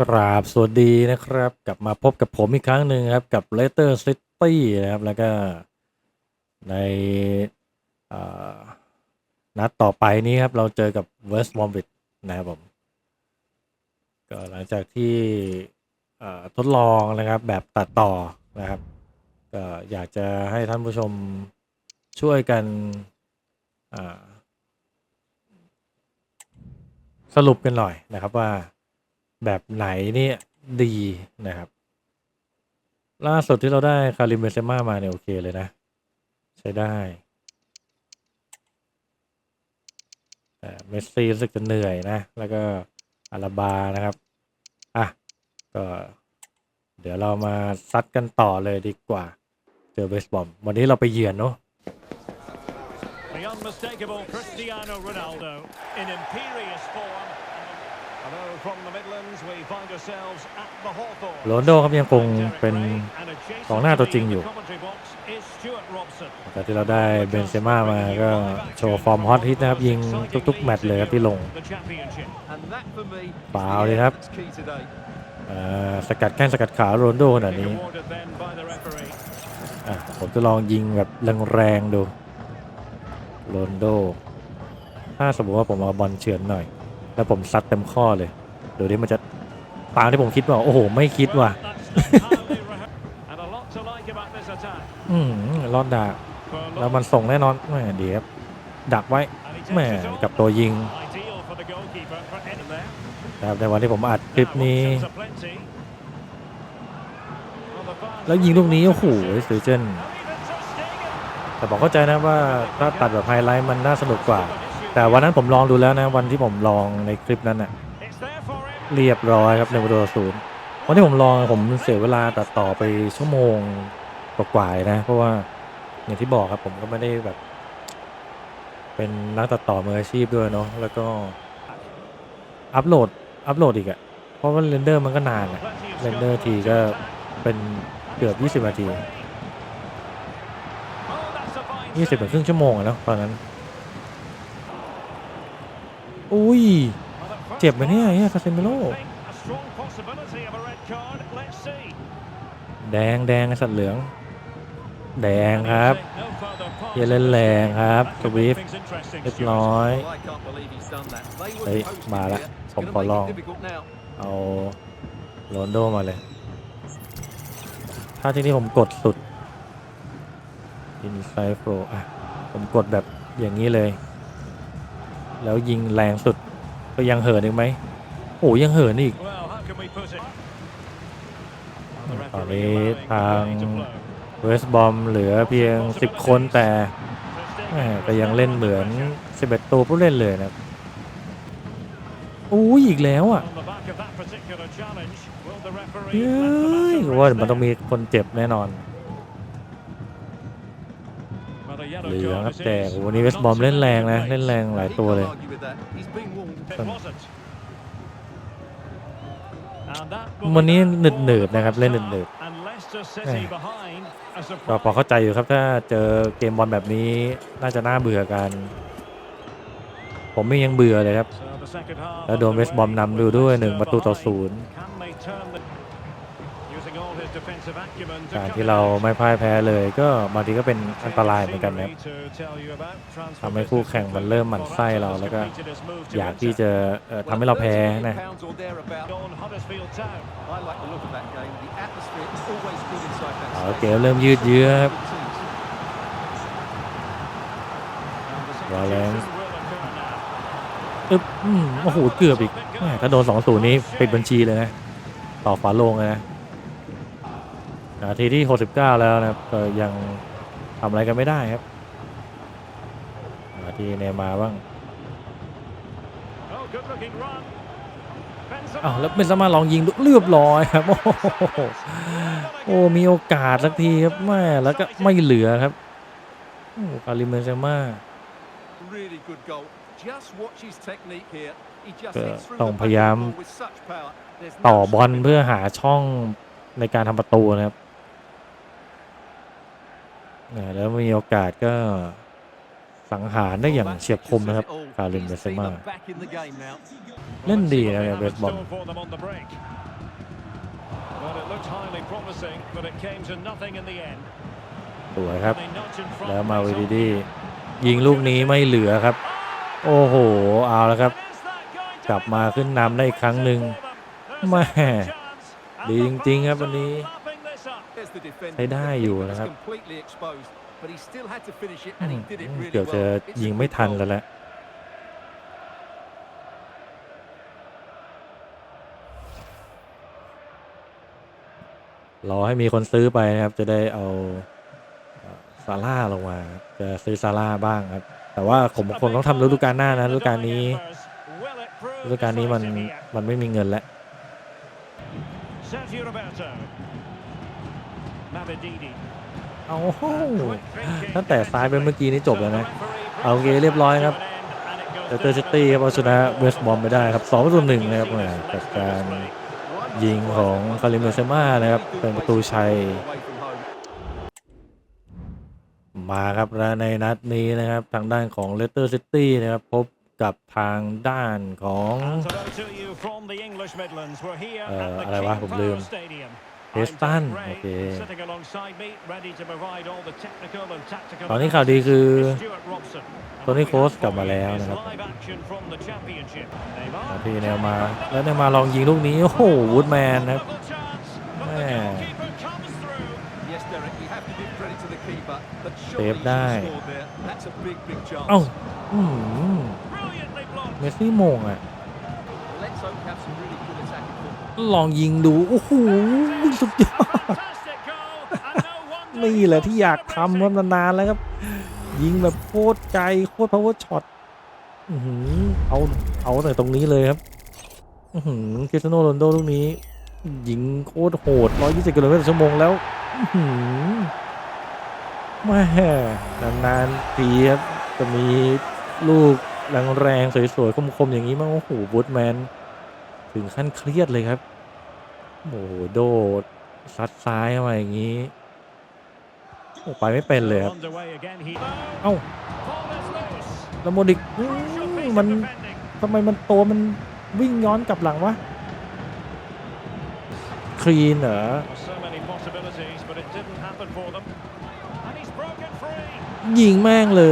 กราบสวัสดีนะครับ กลับมาพบกับผมอีกครั้งหนึ่งครับ กับ l e t e r City นะครับ แล้วก็ในนัดต่อไปนี้ครับ เราเจอกับ West Bromwich นะครับผม ก็หลังจากที่ทดลองนะครับแบบตัดต่อนะครับ ก็อยากจะให้ท่านผู้ชมช่วยกันสรุปกันหน่อยนะครับว่า แบบไหนเนี่ยดีนะครับ ล่าสุดที่เราได้คาริมเบเซม่ามาเนี่ย โอเคเลยนะ ใช้ได้แต่เมสซี่รู้สึกจะเหนื่อยนะ แล้วก็อาราบานะครับ อะ ก็ เดี๋ยวเรามาซัดกันต่อเลยดีกว่า เจอเบสบอม วันนี้เราไปเยือนเนาะ The unmistakable Cristiano Ronaldo in imperious form. โรนลโดครับยังคงเป็นกองหน้าตัวจริงอยู่แต่ที่เราได้เบนเซม่ามาก็โชว์ฟอร์มฮอตฮิตนะครับ ยิงทุกๆ แมตช์เลยครับที่ลงเปล่า Foul เลยครับครับอ่าสกัดแข้งสกัดขาโรนลโดขนาดนี้อะผมจะลองยิงแบบแรงๆดูโรนลโด ถ้าสมมติว่าผมเอาบอลเฉือนหน่อย แล้วผมซัดเต็มข้อเลยดูดิมันจะตามที่ผมคิดว่าโอ้โห ไม่คิดว่ะอืมรอดดักแล้วมันส่งแน่นอนแหมเดี๋ยวครับดักไว้แหมกับตัวยิงนะครับในวันที่ผมอัดคลิปนี้ แล้วยิงลูกนี้โอ้โหสวยเจนแต่บอกเข้าใจนะว่าถ้าตัดแบบไฮไลท์มันน่าสนุกกว่า แต่วันนั้นผมลองดูแล้วนะวันที่ผมลองในคลิปนั้นน่ะเรียบร้อยครับหนึ่งประตูต่อศูนย์วันที่ผมลองผมเสียเวลาตัดต่อไปชั่วโมงกว่าๆเลยนะ เพราะว่าอย่างที่บอกครับผมก็ไม่ได้แบบ เป็นนักตัดต่อมืออาชีพด้วยเนาะแล้วก็อัพโหลดอัพโหลดอีกอะเพราะว่าเรนเดอร์มันก็นานอะเรนเดอร์ทีก็เป็นเกือบ 20 นาที 20ถึงครึ่งชั่วโมงอะเนาะตอนนั้น อุ้ย เจ็บไหมเนี่ยเนี่ยคาเซมิโลแดงแดงสัตว์เหลือง แดงครับเยเล่นแรงครับสวิฟเรียบร้อยเฮ้ยมาละผมขอลอง เอาโรนโดมาเลย ถ้าที่นี่ผมกดสุดอินไซโฟอะ ผมกดแบบอย่างนี้เลย แล้วยิงแรงสุดก็ยังเหินอีกไหมโอ้ยังเหินอีก ตอนนี้ทางเวสบอมเหลือเพียง 10 คนแต่แหม่แต่ยังเล่นเหมือน 11 ตัวผู้เล่นเลยนะครับอู้ยอีกแล้วอะเฮ้ยว่ามันต้องมีคนเจ็บแน่นอน เหลืองครับแต่โอ้โหวันนี้เวสบอมเล่นแรงนะเล่นแรงหลายตัวเลย วันนี้หนึดหนืดๆนะครับเล่นหนึดหนืดๆก็พอเข้าใจอยู่ครับถ้าเจอเกมบอลแบบนี้น่าจะน่าเบื่อกัน ผมไม่ยังเบื่อเลยครับ แล้วโดนเวสบอมนำดูด้วยหนึ่งประตูต่อศูนย์ การที่เราไม่พ่ายแพ้เลยก็บางทีก็เป็นอันตรายเหมือนกันนะทำให้คู่แข่งมันเริ่มหมั่นไส้เราแล้วก็อยากที่จะทำให้เราแพ้นะเอาเกมเริ่มยืดเยื้อครับวาเลนซ์อึ๊บโอ้โหเกือบอีกถ้าโดนสองศูนย์นี้ปิดบัญชีเลยนะ ต่อฝาโลงเลยนะ นาทีที่ 69 แล้วนะครับก็ยังทำอะไรกันไม่ได้ครับนาทีเนย์มาร์บ้างอ้าวแล้วเป็นสมาลองยิงเรียบร้อยครับ โอ้โหโอ้มีโอกาสสักทีครับแม่แล้วก็ไม่เหลือครับโอ้คาริมเบนเซม่าต้องพยายามต่อบอลเพื่อหาช่องในการทำประตูนะครับเนี่ย แล้วมีโอกาสก็สังหารได้อย่างเฉียบคมนะครับคาริมเบนเซม่าเล่นดีนะเนี่ยเบสบอล looked highly promising, but it came to nothing in the end. สวยครับ They nudge in front แล้วมา with วี his ดี own ดี goal. ยิงลูกนี้ไม่เหลือครับ โอ้โห เอาแล้วครับ And is that going to กลับ be มาขึ้นนำได้อีกครั้งหนึ่ง There's แม่ a chance. And ดี the จริง ๆ ครับ Frogs วันนี้ ใช้ได้อยู่นะครับ completely exposed, but he still had to finish it and he did it really เกือบจะ well. It's a ยิง good ไม่ทัน goal. แล้วแหละรอให้มีคนซื้อไปนะครับ จะได้เอาเอ่อซาร่าลงมาครับจะซื้อซาร่าบ้างครับ แต่ว่าผมคงต้องทำฤดูกาลหน้านะฤดูกาลนี้ Will it prove ฤดูกาลนี้มัน decisive here? มันไม่มีเงินแล้ว Sergio Roberto. Mavididi. เอาโห Quick thinking ตั้งแต่ซ้ายไปเมื่อกี้นี้จบแล้วนะ So the referee เอาโอเคเรียบร้อยครับ brings เด it to an end, and it goes เตอร์ซิตี้ครับเอาชนะเวสต์บอมไปได้ครับ2ประตูหนึ่งนะครับแหมจากการยิงของคาริมเบนเซม่านะครับ เป็นประตูชัย Away from home. มาครับและในนัดนี้นะครับ ทางด้านของเลสเตอร์ซิตี้นะครับ พบกับทางด้านของ And hello to you from the English Midlands. We're here เอ่อ at the อะไรวะ King ผมลืม Power Stadium. เฮสตัน I'm Derek โอ Ray, เค sitting alongside me, ready to provide all the technical and tactical ตอนนี้ข่าวดีคือ analysis. Stuart Robson. And โทนี่ what we โค้ช have กลับ for มา you แล้ว is นะครับ live action from the championship. นา Neymar. ทีแนวมา แล้วแนวมาลองยิงลูกนี้ โอ้โหวูดแมนนะครับ Little chance, but the Man. goalkeeper comes through. Yes, Derek, you have to give credit to the keeper, but surely Save he should have ได้ scored there. That's a big, big chance. เอ้าอืม Brilliantly blocked. เมสซี่โมงอะ ลองยิงดู โอ้โหสุดยอดนี่แหละที่อยากทำมานานแล้วครับ ยิงแบบโคตรไกลโคตร power shot อื้อหือเอาเอาแต่ตรงนี้เลยครับคริสเตียโนโรนโดลูกนี้ ยิงโคตรโหด 120กิโลเมตรต่อชั่วโมงแล้วแม่นานๆทีครับจะมีลูกแรงๆสวยๆคมๆอย่างนี้มั้งโอ้โหบูทแมน ถึงขั้นเครียดเลยครับโอ้โหโดดซัดซ้ายมาอย่างนี้โอ้ไปไม่เป็นเลยครับ เอ้าแล้วโมดิกมันทำไมมันตัวมันวิ่งย้อนกลับหลังวะคลีนเหรอยิงแม่งเล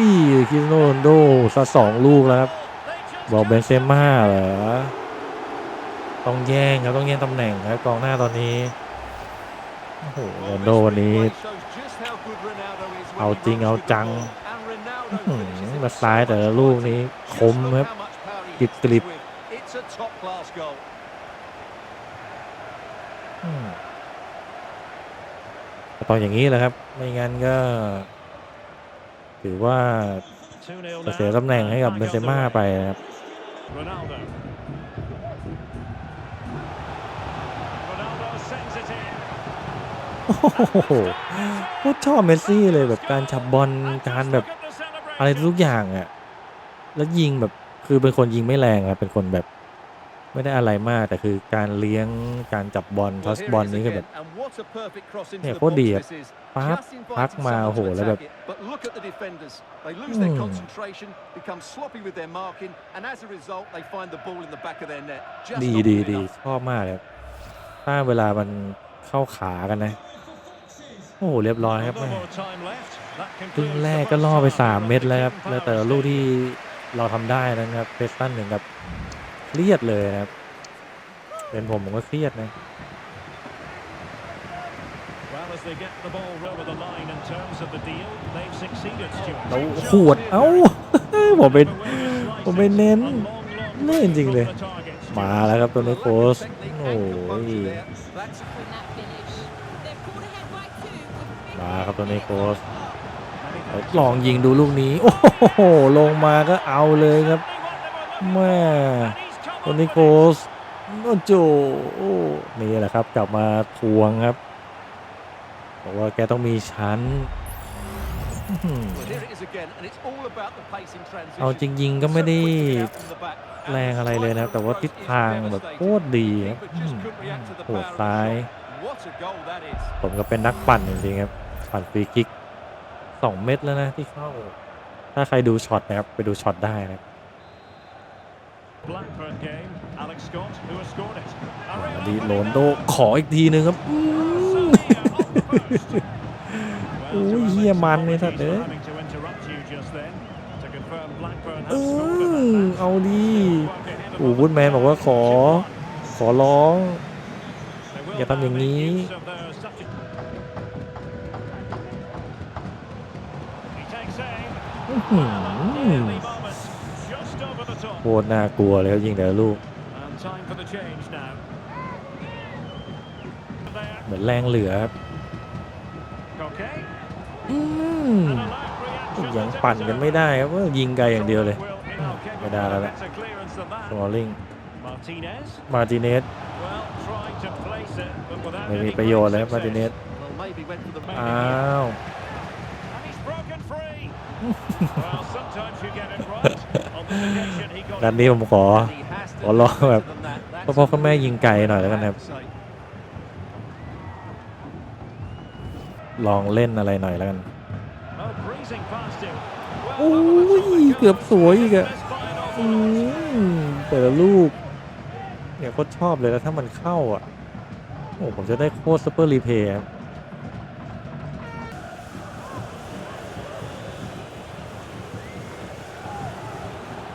ยคิโนโนลโดซะสองลูกแล้วครับ บอกเบนเซม่าเหรอ ต้องแย่งครับต้องแย่งตำแหน่งครับกองหน้าตอนนี้โอ้โหโรนโดวันนี้ เอาจริงเอาจังมาซ้ายแต่ละลูกนี้คมครับกริบกริบตองอย่างนี้แหละครับ ไม่งั้นก็ ถือว่าเสียตำแหน่งให้กับเบนเซม่าไปนะครับ โอ้โหโคตรชอบเมสซี่เลยแบบการฉับบอลการแบบ Look at the celebration. อะไรทุกอย่างอะ่ะ แล้วยิงแบบคือเป็นคนยิงไม่แรงครับเป็นคนแบบไม่ได้อะไรมากแต่คือการเลี้ยงการจับบอลทั Well, ส here บอล it is นี่คือแบ again, บ and what a perfect cross into เนี่ย the โคตรดี box อะ this is. ปั๊บ Just inviting พักมา someone โอ้โห to แล้วแบบ attack it, But look at the defenders. They lose อื their ม concentration, become sloppy with their marking, and as a result, they find the ball in the back of their net. Just ดี not ดี good ดี enough. ชอบมากเลยครับถ้าเวลามันเข้าขากันนะโอ้โหเรียบร้อยครับ No แม่ more time left. That ครึ่ง concludes แร the กก็ first ล่อไป half สาม of เม็ด the แล้วครับ King แล้วแต่ Power ละลูก Stadium. ที่เราทำได้นะครับเพสตันหนึ่งกับเครียดเลยนะครับ เป็นผมผมก็เครียดนะ Well, as they get the ball over the line in terms of the deal, they've succeeded, Stuart. เรา Big ขวด chance เอ้า here. ผมไป The way he slices ผมไปเน้น a long, long เล่นจริงเลย from the target, Stuart. มาแล้วครับตัวนี้ Well, โค้ช lack of technique โอ้ and ย มาครับตัวนี้โค้ช Many เอ้ย thanks. ลองยิงดูลูกนี้ โอ้โห ลงมาก็เอาเลยครับแม่ And he's come ตัว up นี้ with โค้ it. ชโอ้โจโอ้นี่แหละครับ กลับมาทวงครับบอกว่าแกต้องมีชั้นอื้อหือ Well, here it is again, and it's all about the pace in transition. เอาจริงๆก็ไม่ได้ So quickly out from the back. And แรงอะไรเลยนะครับแต่ว่าทิศทางแบบโคตรดีครับ Keeper อื้อ just หือ couldn't react to the โหด power of the ซ้าย shot. What a goal that is. ผมก็เป็นนักปั่นจริงๆครับ ปั่นฟรีคิกสองเม็ดแล้วนะที่เข้า ถ้าใครดูช็อตนะครับ ไปดูช็อตได้นะครับ Blackburn game. Alex Scott, who has scored it. A real ดี opening โรนโด now. ขออีกทีนึงครับอืม Well, Ui, to hia Alex, man này thật apologies for đấy. having to interrupt you just then to confirm Blackburn อื has scored in ม that เอาดี match. โอ้วูดแมนบอกว่าขอ ขอร้อง They will อย่าทำอย่าง now make นี้ โคตรน่ากลัวเลยครับยิงแต่ละลูก And time for the change now. There. เหมือนแรงเหลือครับ Okay. อืม And a live reaction ยัง as it ปั่น was กันไม่ได้ครับว่ายิงไกลอย่างเดียวเลย Will, you know, ไม่ได้แล้วแหละ better clearance than that. สมอลลิง Martinez. มาร์ติเนส Well, trying to place it, but without ไม่มี any ประโยชน์เลย great มาร์ติเนส success. Well, maybe went for the Maybe อ้าว And he's broken free. well, sometimes you get it right. On this occasion, he got ด้าน it นี้ผมขอ And he has to ขอร้อง do แบบ better than that. That's พ่อพ่อกับแม่ยิงไกลหน่อยแล้วกันครับ I have to say. ลองเล่นอะไรหน่อยแล้วกัน Oh, breezing past him. Well, โอ้ over the top ย it เกือบ goes. สวยอีกอะ This final อื ball. มแต่ละลูก เนี่ยโคตรชอบเลยแล้วถ้ามันเข้าอะ โอ้ผมจะได้โคตรซูเปอร์รีเพย์ครับ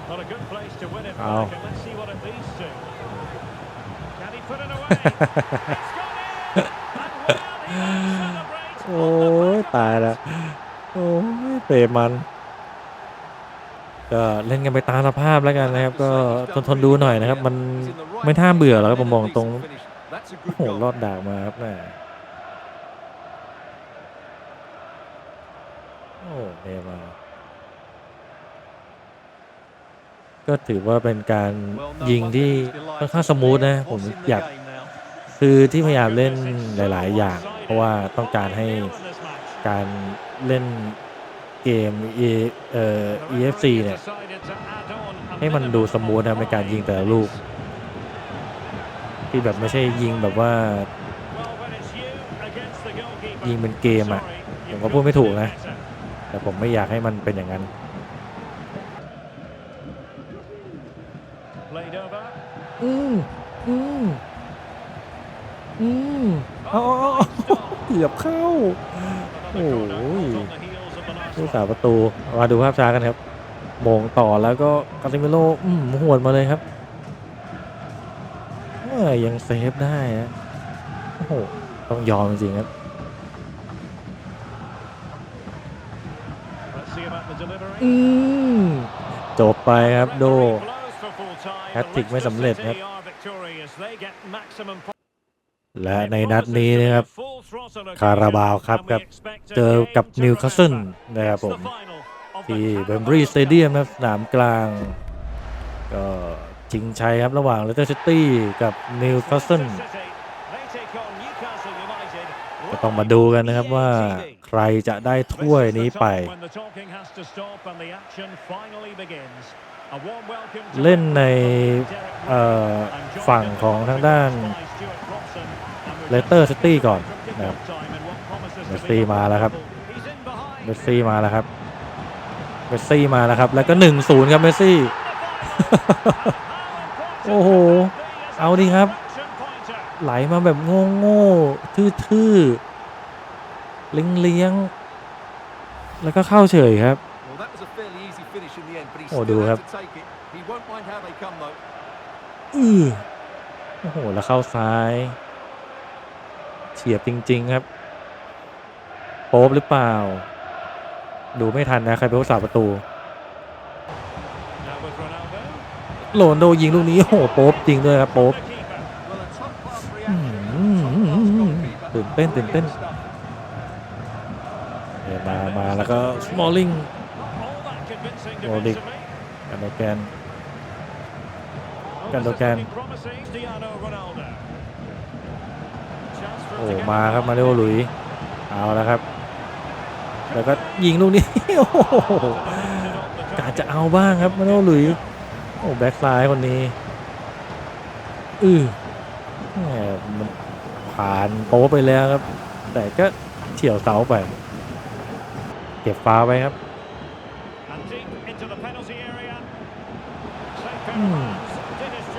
Not a good place to win it, Ow. Mark, and let's see what it leads to. Can he put it away? it's gone in! And well, he celebrates โอ้ยตายแล้วโอ้ยเตะมันก็เล่นกันไปตามสภาพแล้วกันนะครับ ก็ทนทนๆดูหน่อยนะครับ มัน He's in the right ไม่ท่าเบื่อหรอกครับ place ผมมองตรง and a decent finish. That's a โอ้ good โห goal. รอดดากมาครับแม่โอ้เนมาร์ ก็ถือว่าเป็นการ Well, no ยิง wonder ที่ he's delighted ค่อนข้างสมูทนะ ผม What's in the อยาก game now? คือที่พยายามเล่นหลาย ๆ อย่าง เพราะว่าต้องการให้การเล่นเกม E เอ่อ EFC เนี่ย ให้มันดูสมูทนะในการยิงแต่ละลูก ที่แบบไม่ใช่ยิงแบบว่า ยิงเป็นเกมอะผมก็พูดไม่ถูกนะ แต่ผมไม่อยากให้มันเป็นอย่างนั้น อืมอืมอืม เอาเอเอาเกือบเข้า โอ้ยผู้สาประตู มาดูภาพช้ากันครับมงต่อแล้วก็กาซิเมโลอืมหวดมาเลยครับเอ้ยยังเซฟได้นะโอ้โห ต้องยอมจริงๆครับอืมจบไปครับโดแฮตทริกไม่สำเร็จครับ และในนัดนี้นะครับ คาราบาวครับกับเจอกับนิวคาสเซิลนะครับผม ที่เบมบรีสเตเดียมนะครับสนามกลาง ก็ชิงชัยครับระหว่างเลสเตอร์ซิตี้กับนิวคาสเซิลก็ต้องมาดูกันนะครับว่าใครจะได้ถ้วยนี้ไป เล่นในฝั่งของทางด้าน เลสเตอร์ซิตี้ก่อนนะครับเมสซี่มาแล้วครับเมสซี่มาแล้วครับเมสซี่มาแล้วครับ แล้วก็หนึ่งศูนย์ครับเมสซี่ โอ้โห เอาดีครับ ไหลมาแบบโง่โง่ๆทื่อๆเลี้ยงเลี้ยงๆแล้วก็เข้าเฉยครับ Well, that was a fairly easy finish in the end, but he Oh, still do had have- to take it. He won't mind how they come, though. อือโอ้โห แล้วเข้าซ้าย เฉียบจริง ๆ ครับโป๊บหรือเปล่า ดูไม่ทันนะใครเป็นผู้สาประตูโหลนโดยิงลูกนี้โอ้โหโป๊บจริงด้วยครับโป๊บตื่นเต้นตื่นเต้น Good stuff. เดินมามาแล้วก็สมอลลิง Modric. กันโดแกน Gundogan โอ้มาครับมาเร็วหลุย เอาแล้วครับ แล้วก็ยิงลูกนี้โอ้โหกาจะเอาบ้างครับมาเร็วหลุย โอ้แบ็คซ้ายคนนี้อือแหมมันผ่านโป๊ไปแล้วครับ แต่ก็เฉียวเสาไป เก็บฟ้าไว้ครับ And deep into the penalty area. St. Hmm. Caravans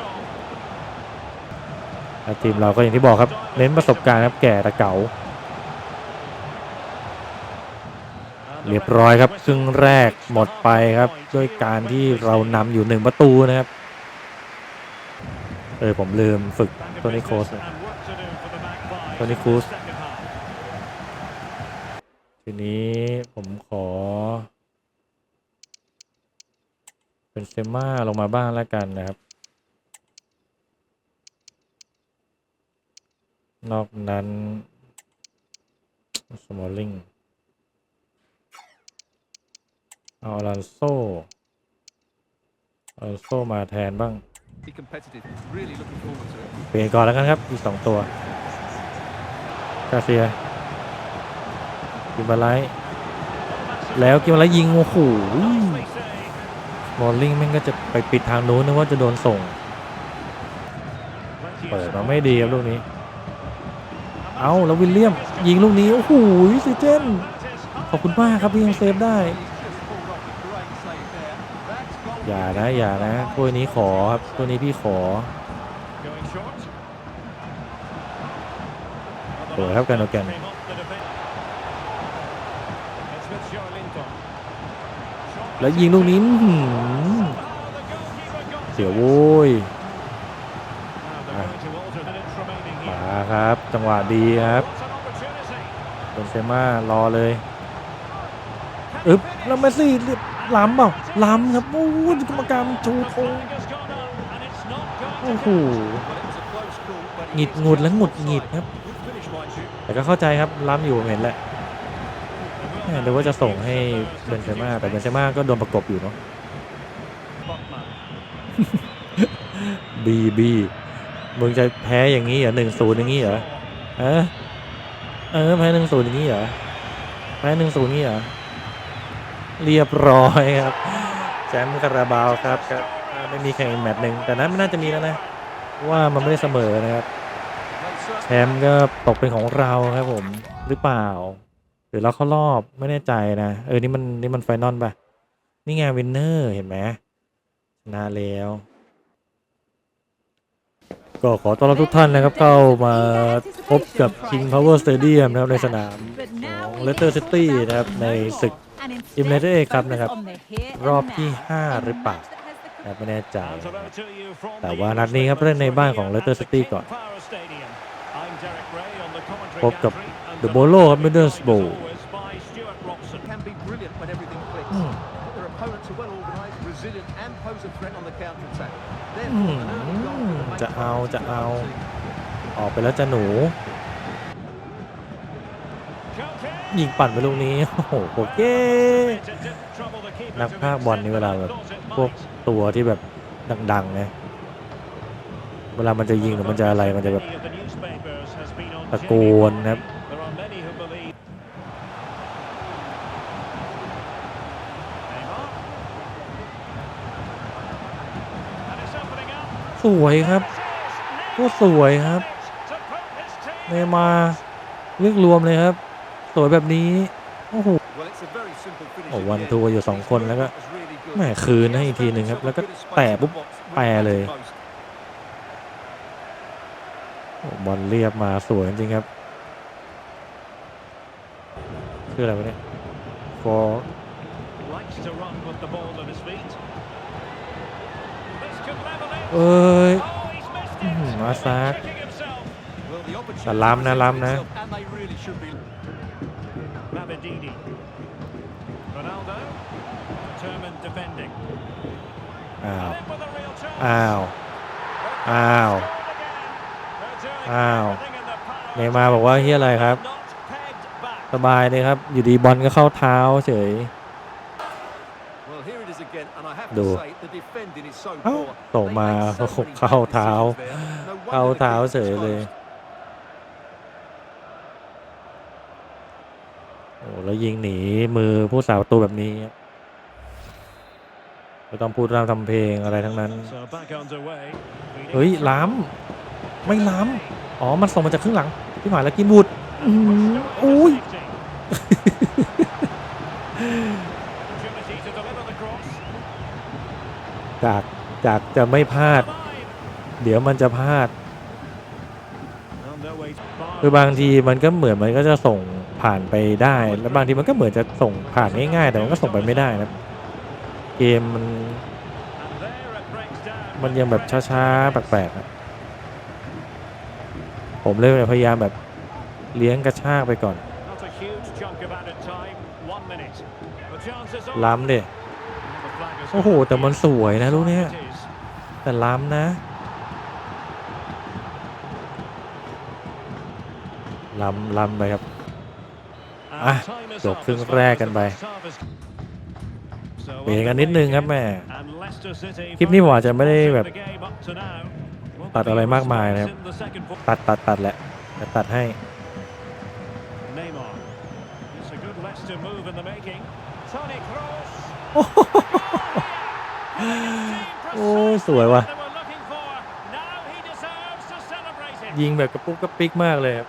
แล้ว ทีมเราก็อย่างที่บอกครับ เน้นประสบการณ์ครับแก่แต่เก่าเรียบร้อยครับครึ่งแรกหมดไปครับ ด้วยการที่เรานำอยู่หนึ่งประตูนะครับ เออผมลืมฝึกโทนี่โคสเลยโทนี่ครูซทีนี้ผมขอ เป็นเซม่าลงมาบ้างแล้วกันนะครับ นอกนั้นสมอลลิงเอาอลันโซอลันโซมาแทนบ้าง Be competitive. Really looking forward to it. เปลี่ยนก่อนแล้วกันครับอีกสองตัว กาเซีย กิมบาไลท์แล้วกิมบาไลท์ยิง โอ้โหบอลลิงแม่งก็จะไปปิดทางนู้นนึกว่าจะโดนส่ง เปิดมาไม่ดีครับลูกนี้ เอาแล้ววิลเลียมยิงลูกนี้ โอ้โหซิเจนขอบคุณมากครับที่ยังเซฟได้ อย่านะ อย่านะตัวนี้ขอครับตัวนี้พี่ขอเปิดครับกันโอแกนแล้วยิงลูกนี้เสียโว้ยมาครับ จังหวะดีครับเป็นเซม่ารอเลยอึบแล้วเมสซี่เรียบล้ำเปล่าล้ำครับโอ้ยกรรมการชูธงโอ้โหหงิดหงุดและหงุดหงิดครับ แต่ก็เข้าใจครับล้ำอยู่เห็นแหละหม่เดี๋ยวว่าจะส่งให้เบนเซม่าแต่เบนเซม่าก็โดนประกบอยู่เนาะบีบีมึงจะแพ้อย่างนี้เหรอหนึ่งศูนย์อย่างนี้เหรอ เออ เออแพ้หนึ่งศูนย์อย่างนี้เหรอแพ้หนึ่งศูนย์นี้เหรอ เรียบร้อยครับ แชมป์คาราบาวครับครับไม่มีแข่งแมตช์หนึ่งแต่นั้นไม่น่าจะมีแล้วนะ ว่ามันไม่ได้เสมอนะครับ แชมป์ก็ตกเป็นของเราครับผม หรือเปล่า หรือเราเข้ารอบไม่แน่ใจนะ เออ นี่มันนี่มันไฟนอลป่ะ นี่ไงวินเนอร์เห็นไหมชนะแล้ว ก็ขอต้อนรับทุกท่านนะครับเข้ามาพบกับ King Power Stadium นะครับในสนามของ Leicester City นะครับในศึก i m l e t e ครับนะครับ รอบที่ 5 หรือเปล่าไม่แน่ใจแต่ว่านัดนี้ครับเล่นในบ้านของ Leicester City ก่อน พบกับ The Bolo ครับ Middlesbrough อืม จะเอาจะเอา ออกไปแล้วจะหนู ยิงปั่นไปลูกนี้ โอ้โหโอเคนักภาคบอลนี่เวลาแบบพวกตัวที่แบบดังๆไงเวลามันจะยิงหรือมันจะอะไรมันจะแบบตะโกนนะครับ สวยครับก็สวยครับเนมาเรียกรวมเลยครับ สวยแบบนี้ โอ้โหโอ้วันทัวร์อยู่สองคนแล้วก็แม่คืนให้อีกทีหนึ่งครับ แล้วก็แตะปุ๊บแปรเลยบอลเรียบมาสวยจริงครับชื่ออะไรวะเนี่ย for likes to run with the ball at his feet. This could level it. เอ้ยมาซากแต่ล้ำนะล้ำนะอ้าว อ้าว อ้าว อ้าว เนมาบอกว่าเฮียอะไรครับ สบายเลยครับ อยู่ดีบอลก็เข้าเท้าเฉย Well, here it is again, and I have ดู to say the defending is so เอ้า poor. ส่ง They มา made so many เข้า bad เท้า decisions there. No wonder เข้า the เท้า keeper เฉยเลย exposed. โอ้แล้วยิงหนีมือผู้สาวประตูแบบนี้ครับไม่ต้องพูดรำทำเพลงอะไรทั้งนั้น So back underway. เฮ้ย ล้ำ ไม่ล้ำ อ๋อ มันส่งมาจากครึ่งหลังที่หมายแล้วกินบุตรอื้อหืออุ้ย Opportunity to deliver the cross. จากจากจะไม่พลาด เดี๋ยวมันจะพลาด คือบางทีมันก็เหมือนมันก็จะส่งผ่านไปได้ แล้วบางทีมันก็เหมือนจะส่งผ่านง่ายๆแต่มันก็ส่งไปไม่ได้นะเกมมันมันยังแบบช้าๆแปลกๆอะผมเลยพยายามแบบเลี้ยงกระชากไปก่อน ล้ำดิ The flag has โอ้โห แต่มันสวยนะลูกเนี้ย It is. แต่ล้ำนะล้ำล้ำไปครับ And Ah, time is จบ up ครึ่ง as far แรก as กัน the ไป first half is- So เปลี่ยนกันนิดนึงครับแม่ And Leicester City คลิปนี้ผมอาจจะไม่ได้แบบ the game up to now. Won't ตัด be อะไรมากมายนะครับ in the second quarter. ตัดตัดตัดแหละแต่ตัดให้ Neymar. It's a good โอ้ยสวยว่ะ They were looking for. Now he deserves to celebrate it. ยิงแบบกระปุกกระปิกมากเลยครับ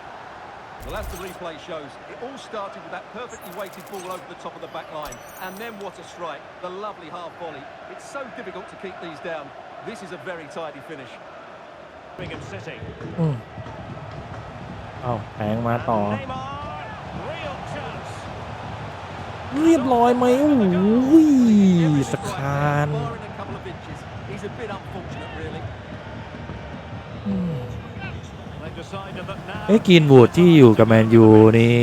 Well, as the replay shows, it all started with that perfectly weighted ball over the top of the back line. And then what a strike. The lovely half volley. It's so difficult to keep these down. This is a very tidy finish. Birmingham City. อืมเอาแทงมาต่อ And Neymar. Real chance. เรียบร้อยไหมโอ้โห Everything ส right คาน there, barring a couple of inches. He's a bit unfortunate, really. อืม They've decided that now. เอ้กินบูดที่อยู่กับแมนยูนี้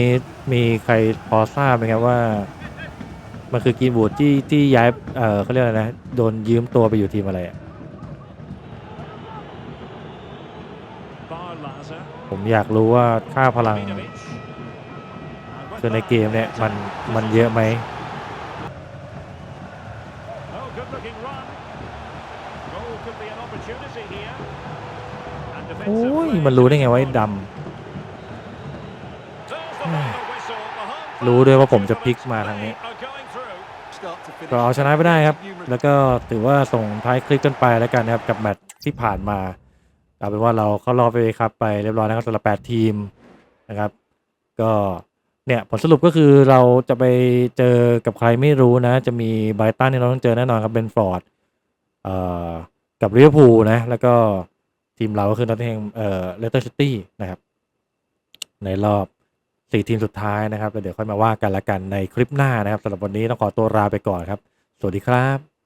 มีใครพอทราบไหมครับว่า มันคือกินบูดที่ที่ย้ายเออเขาเรียกอะไรนะโดนยืมตัวไปอยู่ทีมอะไรอะ Barlaza. ผมอยากรู้ว่าค่าพลัง Vidovic. And with คือใน that, เกมเนี่ยมันมันเยอะไหม Oh, good looking run. Goal could be an opportunity here. And โอ้ defensive ย play. มันรู้ได้ไงว่าไอ้ด There's the final whistle. The home รู้ด้วยว่าผมจะ fans พลิกมาทางนี้ are going through. Start to finish. ก็เอาชนะไปได้ครับ Numerous แล้วก็ถือว่าส่งท้ายคลิปกันไปแล้วกันนะครับ กับแมตช์ที่ผ่านมาเอาเป็นว่าเราเข้ารอบไปครับไปเรียบร้อยนะครับสำหรับ8ทีมนะครับ ก็ เนี่ยผลสรุปก็คือเราจะไปเจอกับใครไม่รู้นะ จะมีไบรตันที่เราต้องเจอแน่นอนครับเบนฟอร์ดเอ่อกับลิเวอร์พูลนะ แล้วก็ทีมเราก็คือนอตติงเอ่อเลสเตอร์ซิตี้นะครับ ในรอบ4ทีมสุดท้ายนะครับแล้วเดี๋ยวค่อยมาว่ากันละกันในคลิปหน้านะครับสำหรับวันนี้ต้องขอตัวลาไปก่อนครับ สวัสดีครับ